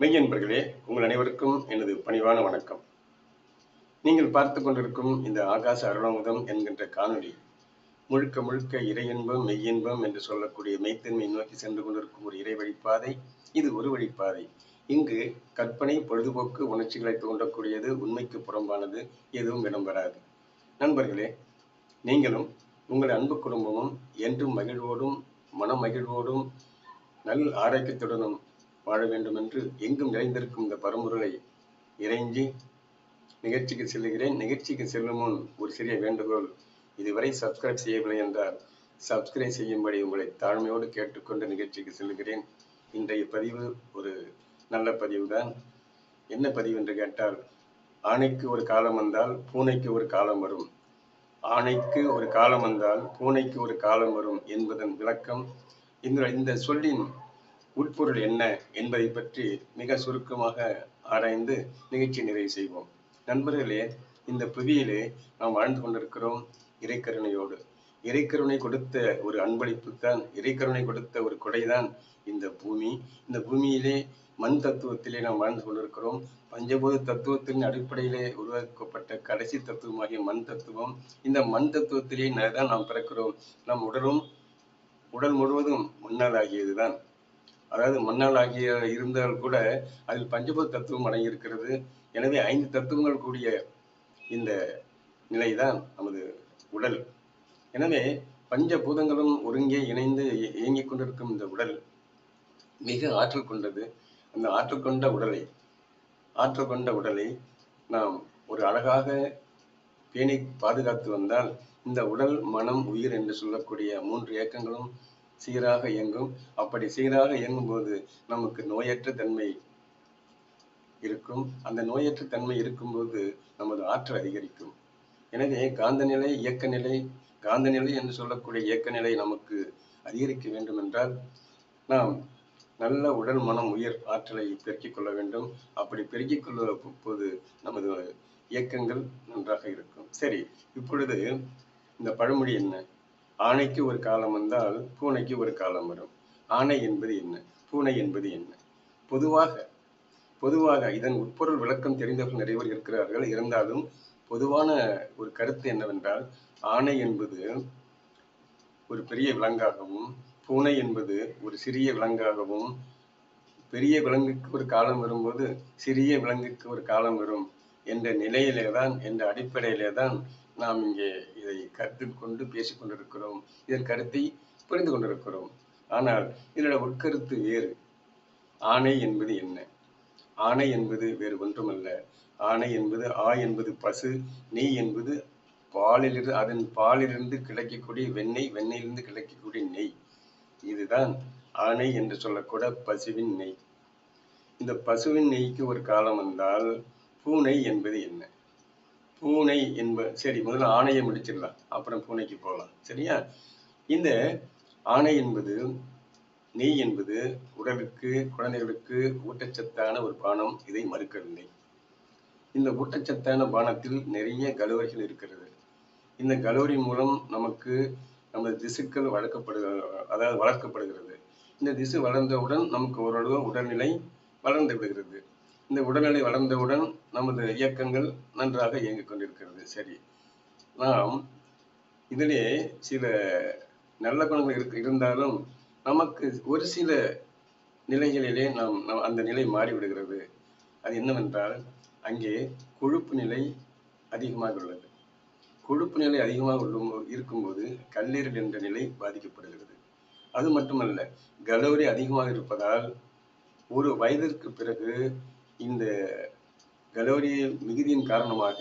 மெய்யன்பர்களே உங்கள் அனைவருக்கும் எனது பணிவான வணக்கம். நீங்கள் பார்த்து கொண்டிருக்கும் இந்த ஆகாச அருளாமுதம் என்கின்ற காணொளி முழுக்க முழுக்க இறையின்பம் மெய்யின்பம் என்று சொல்லக்கூடிய மெய்த்தன்மை நோக்கி சென்று கொண்டிருக்கும் ஒரு இறை வழிப்பாதை இது ஒரு வழிப்பாதை. இங்கு கற்பனை பொழுதுபோக்கு உணர்ச்சிகளை தூண்டக்கூடியது உண்மைக்கு புறம்பானது எதுவும் இடம்பெறாது நண்பர்களே நீங்களும் உங்கள் அன்பு குடும்பமும் என்றும் மகிழ்வோடும் மன மகிழ்வோடும் நல் ஆரோக்கியத்துடனும் வாழ வேண்டும் என்று எங்கும் நிறைந்திருக்கும் இந்த பரம்பொருளை இறைஞ்சி நிகழ்ச்சிக்கு செல்லுகிறேன். நிகழ்ச்சிக்கு செல்லும் முன் ஒரு சிறிய வேண்டுகோள். இதுவரை சப்ஸ்கிரைப் செய்யவில்லை என்றால் சப்ஸ்கிரைப் செய்யும்படி உங்களை தாழ்மையோடு கேட்டுக்கொண்டு நிகழ்ச்சிக்கு செல்கிறேன் இன்றைய பதிவு ஒரு நல்ல பதிவு தான் என்ன பதிவு என்று கேட்டால் ஆணைக்கு ஒரு காலம் வந்தால் பூனைக்கு ஒரு காலம் வரும். ஆணைக்கு ஒரு காலம் வந்தால் பூனைக்கு ஒரு காலம் வரும் என்பதன் விளக்கம் இந்த இந்த சொல்லின் உட்பொருள் என்ன என்பதை பற்றி மிக சுருக்கமாக ஆராய்ந்து நிகழ்ச்சி நிறைவு செய்வோம். நண்பர்களே இந்த புவியிலே நாம் வாழ்ந்து கொண்டிருக்கிறோம் இறைக்கருணையோடு. இறைக்கருணை கொடுத்த ஒரு அன்பளிப்பு தான் இறைக்கருணை கொடுத்த ஒரு கொடைதான் இந்த பூமி. இந்த பூமியிலே மண் தத்துவத்திலே நாம் வாழ்ந்து கொண்டிருக்கிறோம். பஞ்சபூத தத்துவத்தின் அடிப்படையிலே உருவாக்கப்பட்ட கடைசி தத்துவமாகிய மண் தத்துவம். இந்த மண் தத்துவத்திலே தான் நாம் பிறக்கிறோம். நம் உடலும் உடல் முழுவதும் மண்ணால் ஆகியதுதான் அதாவது மண்ணால் ஆகிய இருந்தால் கூட அதில் பஞ்சபூத தத்துவம் அடங்கியிருக்கிறது. எனவே ஐந்து தத்துவங்கள் கூடிய இந்த நிலைதான் நமது உடல். எனவே பஞ்ச பூதங்களும் ஒருங்கே இணைந்து இயங்கிக் கொண்டிருக்கும் இந்த உடல் மிக ஆற்றல் கொண்டது. அந்த ஆற்றல் கொண்ட உடலை ஆற்றல் கொண்ட உடலை நாம் ஒரு அழகாக பேணி பாதுகாத்து வந்தால் இந்த உடல் மனம் உயிர் என்று சொல்லக்கூடிய மூன்று இயக்கங்களும் சீராக இயங்கும். அப்படி சீராக இயங்கும் போது நமக்கு நோயற்ற தன்மை இருக்கும். அந்த நோயற்ற தன்மை இருக்கும்போது நமது ஆற்றல் அதிகரிக்கும். எனவே காந்த நிலை இயக்க நிலை காந்த நிலை என்று சொல்லக்கூடிய இயக்க நிலை நமக்கு அதிகரிக்க வேண்டும் என்றால் நாம் நல்ல உடல் மனம் உயிர் ஆற்றலை பெருக்கிக் கொள்ள வேண்டும். அப்படி பெருக்கிக் கொள்ள போது நமது இயக்கங்கள் நன்றாக இருக்கும். சரி இப்பொழுது இந்த பழமொழி என்ன? ஆணைக்கு ஒரு காலம் வந்தால் பூனைக்கு ஒரு காலம் வரும். ஆணை என்பது என்ன? பூனை என்பது என்ன? பொதுவாக பொதுவாக இதன் உட்பொருள் விளக்கம் தெரிந்தவர்கள் நிறைய பேர் இருக்கிறார்கள். இருந்தாலும் பொதுவான ஒரு கருத்து என்னவென்றால் ஆணை என்பது ஒரு பெரிய விலங்காகவும் பூனை என்பது ஒரு சிறிய விலங்காகவும் பெரிய விலங்குக்கு ஒரு காலம் வரும்போது சிறிய விலங்குக்கு ஒரு காலம் வரும் என்ற நிலையிலே தான் என்ற அடிப்படையிலே தான் நாம் இங்கே இதை கருத்தில் கொண்டு பேசிக் கொண்டிருக்கிறோம். இதன் கருத்தை புரிந்து கொண்டிருக்கிறோம். ஆனால் இதனோட உட்கருத்து வேறு. ஆணை என்பது என்ன? ஆணை என்பது வேறு ஒன்றுமல்ல. ஆணை என்பது ஆ என்பது பசு நெய் என்பது பாலிலிருந்து அதன் பாலிலிருந்து கிடைக்கக்கூடிய வெண்ணெய் வெண்ணெயிலிருந்து கிடைக்கக்கூடிய நெய். இதுதான் ஆணை என்று சொல்லக்கூட பசுவின் நெய். இந்த பசுவின் நெய்க்கு ஒரு காலம் வந்தால் பூனை என்பது என்ன? பூனை என்ப சரி முதல்ல ஆணையை முடிச்சிடலாம் அப்புறம் பூனைக்கு போகலாம் சரியா? இந்த ஆணை என்பது நெய் என்பது உடலுக்கு குழந்தைகளுக்கு ஊட்டச்சத்தான ஒரு பானம் இதை மறுக்கவில்லை. இந்த ஊட்டச்சத்தான பானத்தில் நிறைய கலோரிகள் இருக்கிறது. இந்த கலோரி மூலம் நமக்கு நமது திசுக்கள் வளர்க்கப்படு அதாவது வளர்க்கப்படுகிறது. இந்த திசு வளர்ந்தவுடன் நமக்கு ஓரளவு உடல்நிலை வளர்ந்து விடுகிறது. இந்த உடல்நிலை வளர்ந்தவுடன் நமது இயக்கங்கள் நன்றாக இயங்கிக் கொண்டிருக்கிறது. சரி. நாம் இதிலே சில நல்ல குணங்கள் இருக்கு இருந்தாலும் நமக்கு ஒரு சில நிலைகளிலே நாம் அந்த நிலை மாறிவிடுகிறது. அது என்னவென்றால் அங்கே கொழுப்பு நிலை அதிகமாக உள்ளது. கொழுப்பு நிலை அதிகமாக உள்ளும் இருக்கும்போது கல்லீரல் என்ற நிலை பாதிக்கப்படுகிறது. அது மட்டுமல்ல கலோரி அதிகமாக இருப்பதால் ஒரு வயதிற்கு பிறகு இந்த கலோரி மிகுதியின் காரணமாக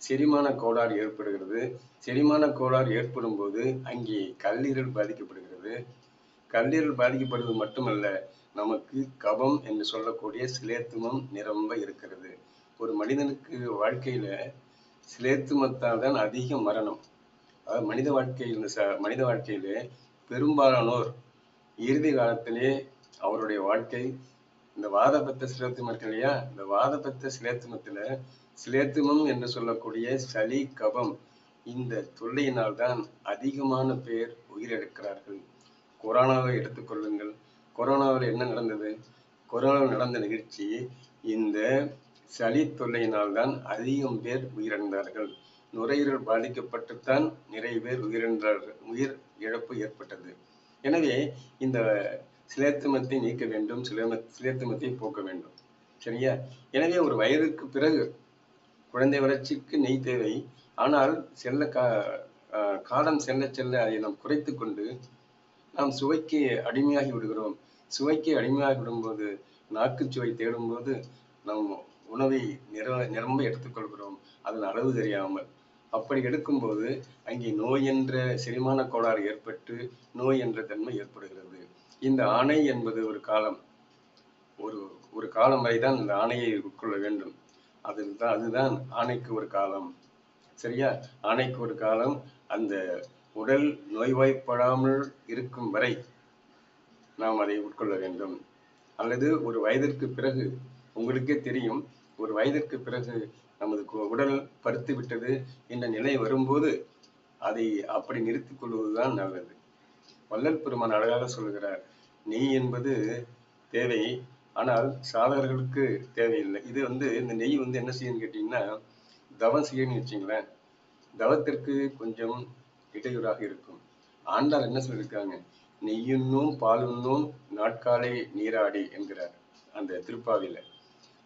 செரிமான கோளாறு ஏற்படுகிறது. செரிமான கோளாறு ஏற்படும் போது அங்கே கல்லீரல் பாதிக்கப்படுகிறது. கல்லீரல் பாதிக்கப்படுவது மட்டுமல்ல நமக்கு கபம் என்று சொல்லக்கூடிய சிலேத்துமம் நிரம்ப இருக்கிறது. ஒரு மனிதனுக்கு வாழ்க்கையில சிலேத்துமத்தால் தான் அதிக மரணம். அதாவது மனித வாழ்க்கையில் ச மனித வாழ்க்கையிலே பெரும்பாலானோர் இறுதி காலத்திலே அவருடைய வாழ்க்கை இந்த வாதபத்த சிலேத்துமம் இருக்கு இல்லையா? இந்த வாதபத்த சிலேத்தமத்துல சிலேத்துமம் என்று சொல்லக்கூடிய சளி கபம் இந்த தொல்லையினால் தான் அதிகமான பேர் உயிரிழக்கிறார்கள் கொரோனாவை எடுத்துக்கொள்ளுங்கள் கொரோனாவில் என்ன நடந்தது? கொரோனாவில் நடந்த நிகழ்ச்சி இந்த சளி தொல்லையினால்தான் அதிகம் பேர் உயிரிழந்தார்கள். நுரையீரல் பாதிக்கப்பட்டுத்தான் நிறைய பேர் உயிரிழந்தார்கள். உயிர் இழப்பு ஏற்பட்டது. எனவே இந்த சிலேத்துமத்தை நீக்க வேண்டும் சிலேம சிலேத்துமத்தை போக்க வேண்டும். சரியா? எனவே ஒரு வயதுக்கு பிறகு குழந்தை வளர்ச்சிக்கு நெய் தேவை. ஆனால் செல்ல கா காலம் செல்ல செல்ல அதை நாம் குறைத்து கொண்டு நாம் சுவைக்கு அடிமையாகி விடுகிறோம். சுவைக்கு அடிமையாகி விடும்போது நாக்குச் சுவை தேடும்போது நம் உணவை நிரம்ப நிரம்ப எடுத்துக்கொள்கிறோம் அதன் அளவு தெரியாமல். அப்படி எடுக்கும்போது அங்கே நோய் என்ற செரிமான கோளாறு ஏற்பட்டு நோய் என்ற தன்மை ஏற்படுகிறது. இந்த ஆணை என்பது ஒரு காலம். ஒரு ஒரு காலம் வரைதான் இந்த ஆணையை உட்கொள்ள வேண்டும். அதுதான் தான் அதுதான் ஆணைக்கு ஒரு காலம். சரியா? ஆணைக்கு ஒரு காலம். அந்த உடல் நோய்வாய்ப்படாமல் இருக்கும் வரை நாம் அதை உட்கொள்ள வேண்டும். அல்லது ஒரு வயதிற்கு பிறகு உங்களுக்கே தெரியும் ஒரு வயதிற்கு பிறகு நமது கு- உடல் பருத்து விட்டது என்ற நிலை வரும்போது அதை அப்படி நிறுத்திக் கொள்வதுதான் நல்லது. வள்ளல் பெருமான் அழகாக சொல்கிறார் நெய் என்பது தேவை ஆனால் சாதகர்களுக்கு தேவையில்லை. இது வந்து இந்த நெய் வந்து என்ன செய்யும்னு கேட்டீங்கன்னா தவம் செய்யணும்னு வச்சுங்களேன். தவத்திற்கு கொஞ்சம் இடையூறாக இருக்கும். ஆண்டார் என்ன சொல்லியிருக்காங்க? நெய்யுண்ணும் பாலுண்ணும் நாட்காலை நீராடி என்கிறார் அந்த திருப்பாவில.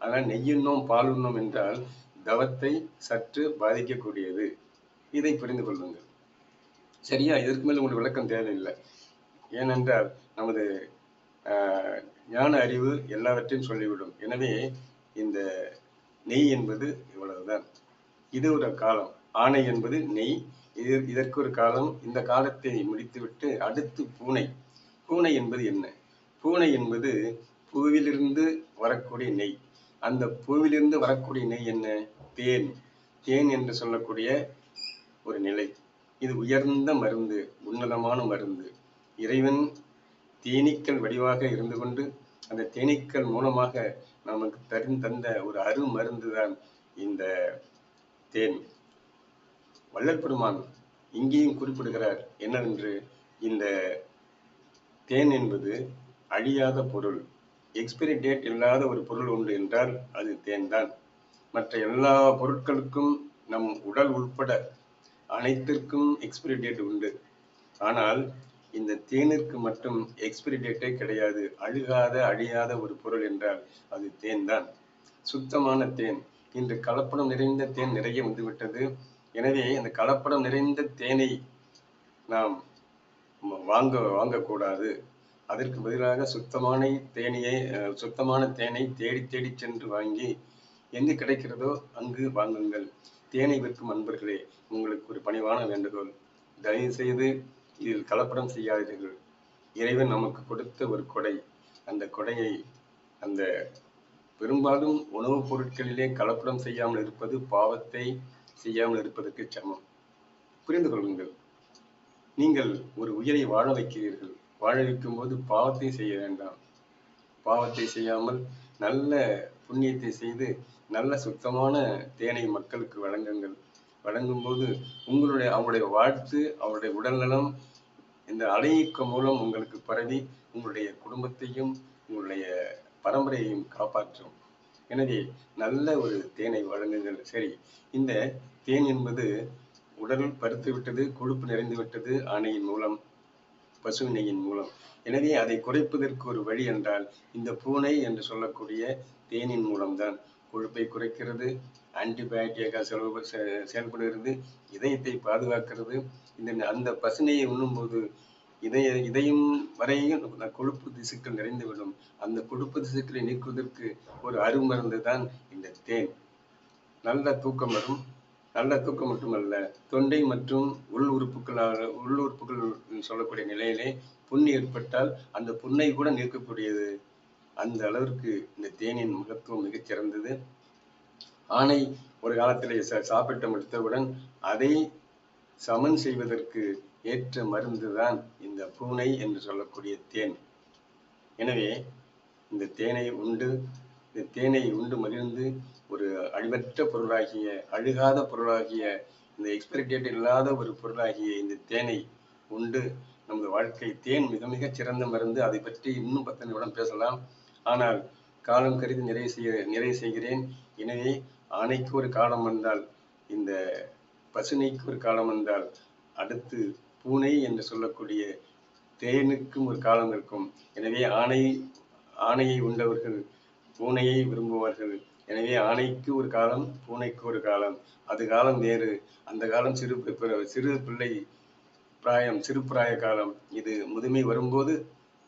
ஆனால் நெய்யுண்ணும் பாலுண்ணும் என்றால் தவத்தை சற்று பாதிக்கக்கூடியது. இதை புரிந்து கொள்ளுங்கள். சரியா? இதற்கு மேல் உங்களுக்கு விளக்கம் தேவையில்லை. ஏனென்றால் நமது ஆஹ், ஞான அறிவு எல்லாவற்றையும் சொல்லிவிடும். எனவே இந்த நெய் என்பது இவ்வளவுதான். இது ஒரு காலம். ஆணை என்பது நெய். இது இதற்கு ஒரு காலம். இந்த காலத்தை முடித்துவிட்டு அடுத்து பூனை. பூனை என்பது என்ன? பூனை என்பது பூவிலிருந்து வரக்கூடிய நெய். அந்த பூவிலிருந்து வரக்கூடிய நெய் என்ன? தேன். தேன் என்று சொல்லக்கூடிய ஒரு நிலை. இது உயர்ந்த மருந்து உன்னதமான மருந்து. இறைவன் தேனீக்கள் வடிவாக இருந்து கொண்டு அந்த தேனீக்கள் மூலமாக நமக்கு தரும் தந்த ஒரு அரு மருந்து தான் இந்த தேன். வள்ளல் பெருமான் இங்கேயும் குறிப்பிடுகிறார் என்னவென்று இந்த தேன் என்பது அழியாத பொருள். எக்ஸ்பிரி டேட் இல்லாத ஒரு பொருள் உண்டு என்றால் அது தேன் தான் மற்ற எல்லா பொருட்களுக்கும் நம் உடல் உட்பட அனைத்திற்கும் எக்ஸ்பிரி டேட் உண்டு. ஆனால் இந்த தேனிற்கு மட்டும் எக்ஸ்பிரி டேட்டே கிடையாது. அழுகாத அழியாத ஒரு பொருள் என்றால் அது தேன் தான். சுத்தமான தேன். இன்று கலப்படம் நிறைந்த தேன் நிறைய வந்துவிட்டது. எனவே அந்த கலப்படம் நிறைந்த தேனை நாம் வாங்க வாங்கக்கூடாது. அதற்கு பதிலாக சுத்தமான தேனியை அஹ், சுத்தமான தேனை தேடி தேடி சென்று வாங்கி எங்கு கிடைக்கிறதோ அங்கு வாங்குங்கள். தேனை விற்கும் அன்பர்களே உங்களுக்கு ஒரு பணிவான வேண்டுகோள். தயவு செய்து இதில் கலப்படம் செய்யாதீர்கள். இறைவன் நமக்கு கொடுத்த ஒரு கொடை. அந்த கொடையை அந்த பெரும்பாலும் உணவுப் பொருட்களிலே கலப்படம் செய்யாமல் இருப்பது பாவத்தை செய்யாமல் இருப்பதற்கு சமம். புரிந்து கொள்ளுங்கள். நீங்கள் ஒரு உயிரை வாழ வைக்கிறீர்கள். வாழ வைக்கும் போது பாவத்தை செய்ய வேண்டாம். பாவத்தை செய்யாமல் நல்ல புண்ணியத்தை செய்து நல்ல சுத்தமான தேனை மக்களுக்கு வழங்குங்கள். வழங்கும்போது உங்களுடைய அவருடைய வாழ்த்து அவருடைய உடல்நலம் இந்த அலையீக்கம் மூலம் உங்களுக்கு பரவி உங்களுடைய குடும்பத்தையும் உங்களுடைய பரம்பரையையும் காப்பாற்றும். எனவே நல்ல ஒரு தேனை வழங்குங்கள். சரி இந்த தேன் என்பது உடல் பருத்து விட்டது கொழுப்பு நிறைந்து விட்டது ஆணையின் மூலம் பசு நெய்யின் மூலம். எனவே அதை குறைப்பதற்கு ஒரு வழி என்றால் இந்த பூனை என்று சொல்லக்கூடிய தேனின் மூலம்தான். கொழுப்பை குறைக்கிறது ஆன்டிபயோட்டிக்காக செலவு செ- செயல்படுகிறது இதயத்தை பாதுகாக்கிறது. இந்த அந்த பசுனையை உண்ணும்போது இதய இதயம் வரையும் கொழுப்பு திசுக்கள் நிறைந்துவிடும். அந்த கொழுப்பு திசுக்களை நீக்குவதற்கு ஒரு அருமருந்து தான் இந்த தேன். நல்ல தூக்கம் வரும். நல்ல தூக்கம் மட்டுமல்ல தொண்டை மற்றும் உள் உறுப்புகளாக உள் உறுப்புகள் சொல்லக்கூடிய நிலையிலே புண் ஏற்பட்டால் அந்த புண்ணை கூட நீக்கக்கூடியது. அந்த அளவிற்கு இந்த தேனின் மகத்துவம் மிகச் சிறந்தது. ஆணை ஒரு காலத்திலே சாப்பிட்டு முடித்தவுடன் அதை சமன் செய்வதற்கு ஏற்ற மருந்து தான் இந்த பூனை என்று சொல்லக்கூடிய தேன். எனவே இந்த தேனை உண்டு இந்த தேனை உண்டு மகிழ்ந்து ஒரு அழிவற்ற பொருளாகிய அழுகாத பொருளாகிய இந்த எக்ஸ்பிரி டேட் இல்லாத ஒரு பொருளாகிய இந்த தேனை உண்டு நமது வாழ்க்கை தேன் மிக மிக சிறந்த மருந்து. அதை பற்றி இன்னும் பத்து நிமிடம் பேசலாம். ஆனால் காலம் கருதி நிறைவு செய்ய நிறைவு செய்கிறேன். எனவே ஆணைக்கு ஒரு காலம் வந்தால் இந்த பசுனைக்கு ஒரு காலம் வந்தால் அடுத்து பூனை என்று சொல்லக்கூடிய தேனுக்கும் ஒரு காலம் இருக்கும். எனவே ஆணை ஆணையை உண்டவர்கள் பூனையை விரும்புவார்கள். எனவே ஆணைக்கு ஒரு காலம் பூனைக்கு ஒரு காலம். அது காலம் வேறு. அந்த காலம் சிறு சிறு பிள்ளை பிராயம் சிறு பிராய காலம். இது முதுமை வரும்போது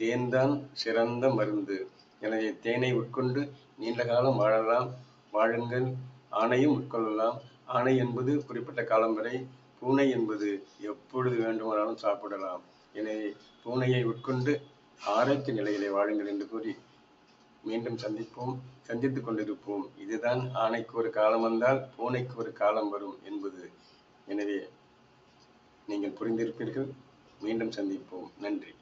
தேன் தான் சிறந்த மருந்து. எனவே தேனை உட்கொண்டு நீண்ட காலம் வாழலாம். வாழுங்கள். ஆணையும் உட்கொள்ளலாம். ஆணை என்பது குறிப்பிட்ட காலம் வரை பூனை என்பது எப்பொழுது வேண்டுமானாலும் சாப்பிடலாம். எனவே பூனையை உட்கொண்டு ஆரோக்கிய நிலையிலே வாழுங்கள் என்று கூறி மீண்டும் சந்திப்போம். சந்தித்துக் கொண்டிருப்போம். இதுதான் ஆணைக்கு ஒரு காலம் வந்தால் பூனைக்கு ஒரு காலம் வரும் என்பது. எனவே நீங்கள் புரிந்திருப்பீர்கள். மீண்டும் சந்திப்போம். நன்றி.